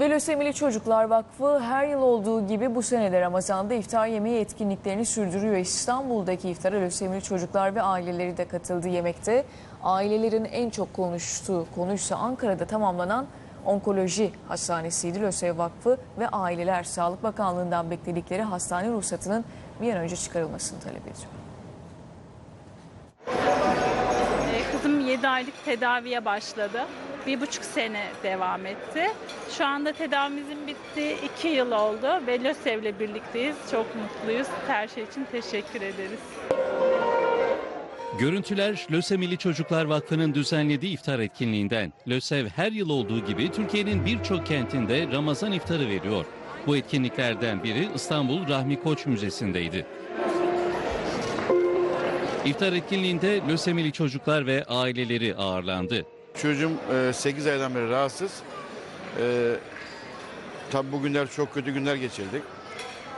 Ve Lösemili Çocuklar Vakfı her yıl olduğu gibi bu sene de Ramazan'da iftar yemeği etkinliklerini sürdürüyor. İstanbul'daki iftara Lösemili çocuklar ve aileleri de katıldı yemekte. Ailelerin en çok konuştuğu konuysa Ankara'da tamamlanan onkoloji hastanesiydi. Lösev Vakfı ve aileler Sağlık Bakanlığı'ndan bekledikleri hastane ruhsatının bir an önce çıkarılmasını talep ediyor. 7 aylık tedaviye başladı. Bir buçuk sene devam etti. Şu anda tedavimizin bitti. 2 yıl oldu ve LÖSEV'le birlikteyiz. Çok mutluyuz. Her şey için teşekkür ederiz. Görüntüler Lösemili Çocuklar Vakfı'nın düzenlediği iftar etkinliğinden. LÖSEV her yıl olduğu gibi Türkiye'nin birçok kentinde Ramazan iftarı veriyor. Bu etkinliklerden biri İstanbul Rahmi Koç Müzesi'ndeydi. İftar etkinliğinde lösemili çocuklar ve aileleri ağırlandı. Çocuğum 8 aydan beri rahatsız. E, tabii bu günler çok kötü günler geçirdik.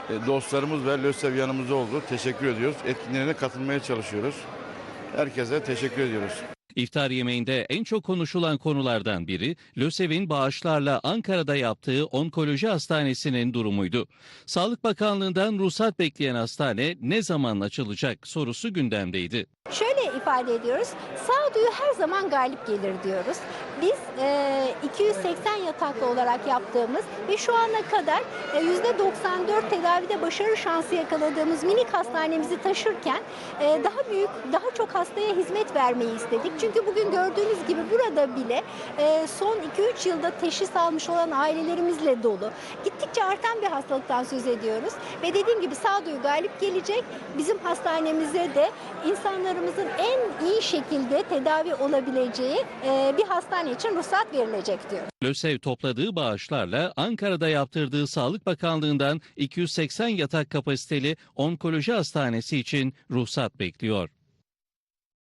E, dostlarımız ve LÖSEV yanımızda oldu. Teşekkür ediyoruz. Etkinliklerine katılmaya çalışıyoruz. Herkese teşekkür ediyoruz. İftar yemeğinde en çok konuşulan konulardan biri LÖSEV'in bağışlarla Ankara'da yaptığı onkoloji hastanesinin durumuydu. Sağlık Bakanlığı'ndan ruhsat bekleyen hastane ne zaman açılacak sorusu gündemdeydi. Şöyle ifade ediyoruz. Sağduyu her zaman galip gelir diyoruz. Biz e, 280 yataklı olarak yaptığımız ve şu ana kadar e, %94 tedavide başarı şansı yakaladığımız minik hastanemizi taşırken e, daha büyük, daha çok hastaya hizmet vermeyi istedik. Çünkü bugün gördüğünüz gibi burada bile e, son 2-3 yılda teşhis almış olan ailelerimizle dolu. Gittikçe artan bir hastalıktan söz ediyoruz. Ve dediğim gibi sağduyu galip gelecek. Bizim hastanemize de insanlarımızın en iyi şekilde tedavi olabileceği e, bir hastane için ruhsat verilecek diyor. LÖSEV topladığı bağışlarla Ankara'da yaptırdığı Sağlık Bakanlığı'ndan 280 yatak kapasiteli onkoloji hastanesi için ruhsat bekliyor.